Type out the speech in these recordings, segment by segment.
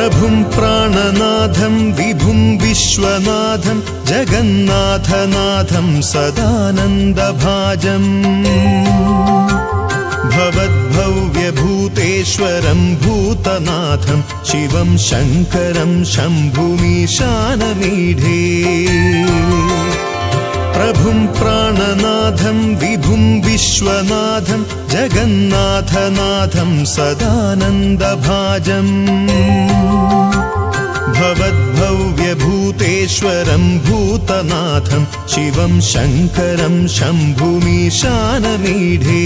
പ്രഭും പ്രാണനാഥം വിഭും വിശ്വനാഥം ജഗന്നാഥനാഥം സദാനന്ദഭാജം भवद्भव्यभूतेश्वरं ഭൂതനാഥം ശിവം ശങ്കരം शम्भुमीशानमीढे പ്രഭും പ്രാണനാഥം വിഭും വിശ്വനാഥം ജഗന്നാഥനാഥം സദാനന്ദഭാജം भवद्भव्यभूतेश्वरं भूतनाथं शिवं शङ्करं शम्भुमीशानमीढे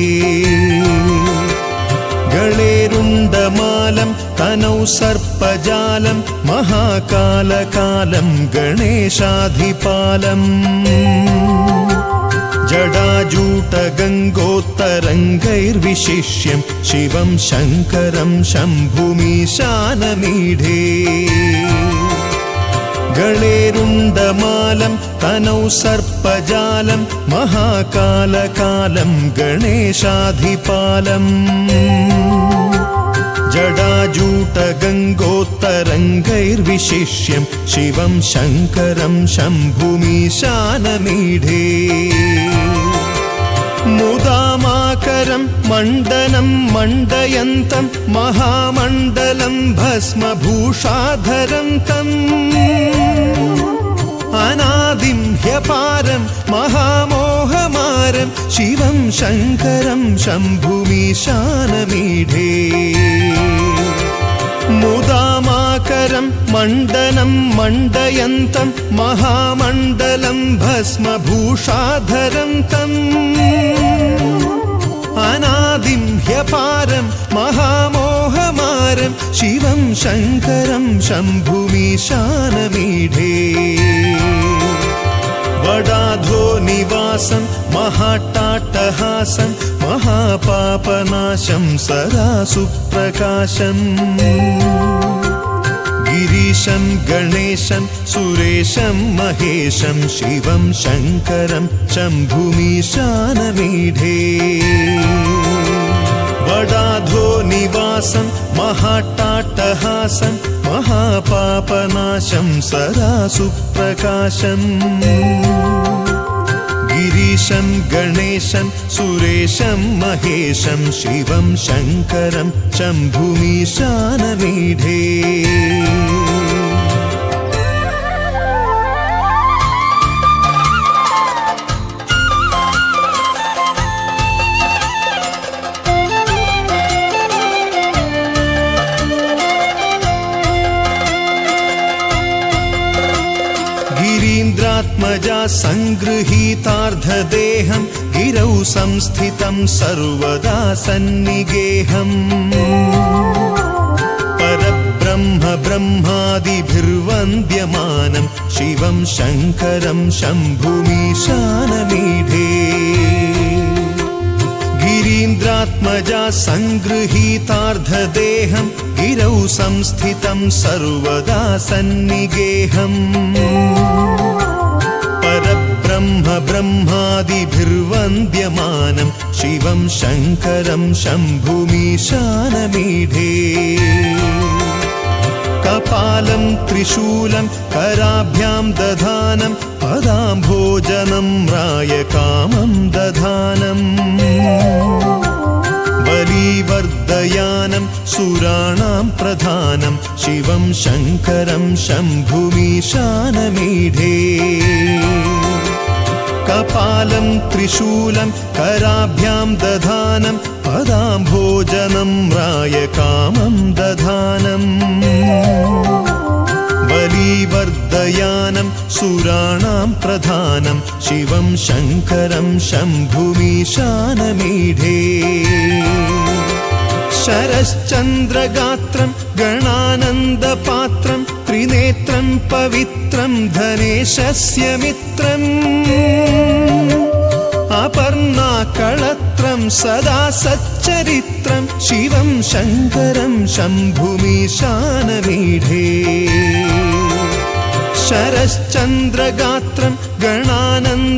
ഗളേരുണ്ടമാലം തനൗ സർപ്പജാലം മഹാകാലകാലം ഗണേശാധിപാലം जडाजूटगङ्गोत्तरङ्गैर्विशिष्यं शिवं शङ्करं शम्भुमीशानमीढे गणेरुण्डमालं तनौ सर्पजालं महाकालकालं गणेशाधिपालम् जूटगङ्गोत्तरङ्गैर्विशिष्यं शिवं शङ्करं शम्भुमीशानमीढे मुदामाकरं मण्डनं मण्डयन्तं महामण्डलं भस्मभूषाधरं तम् अनादिं ह्यपारं महामो பரமாரம் சிவம் சங்கரம் சம்புமீஷானமீடே முதாமாகரம் மண்டனம் மண்டயந்தம் மகாமண்டலம் பஸ்மபூஷாதரம் தம் அநாதிம் ஹியபாரம் மகாமோகமாரம் சிவம் சங்கரம் சம்புமீஷானமீடே വടാധോ നിവാസം മഹാട്ടാട്ടഹാസം മഹാപാപനാശം സദാ സുപ്രകാശം गिरीशं गणेशं सुरेशं महेशं शिवं शङ्करं शम्भुमीशानमेढे വടാധോ നിവാസം മഹാട്ടാട്ടഹാസൻ മഹാപാപനാശം സദാ സുപ്രകാശൻ गिरीशं गणेशं सुरेशं महेशं शिवं शङ्करं शम्भुमीशानमेढे र्धदेहम् गिरौ संस्थितं सर्वदा सन्निगेहम् परब्रह्म ब्रह्मादिभिर्वन्द्यमानं शिवं शङ्करं शम्भुमीशानमीढे गिरीन्द्रात्मजा सङ्गृहीतार्धदेहम् गिरौ संस्थितं सर्वदा सन्निगेहम् ब्रह्मादिभिर्वन्द्यमानं शिवं शङ्करं शम्भुमीशानमीढे कपालं त्रिशूलं कराभ्यां दधानं पदाम्भोजनं रायकामं दधानम् बलीवर्दयानं सुराणां प्रधानं शिवं शङ्करं शम्भुमीशानमीढे കപാലം ത്രിശൂലം കരാഭ്യാം ദധാനം പദാംഭോജനം രായ കാമം ദധാനം ബലീവർദ്ധയാനം സുരാണാം പ്രധാനം ശിവം ശങ്കരം ശംഭുമീശാനമീഢേ ശരശ്ചന്ദ്രഗാത്രം ഗണാനന്ദപാത്രം त्रिनेत्रं पवित्रं धनेशस्य मित्रम् अपर्णाकळत्रं सदा सच्चरित्रं शिवं शङ्करं शम्भुमीशानमीढे शरश्चन्द्रगात्रं गणानन्द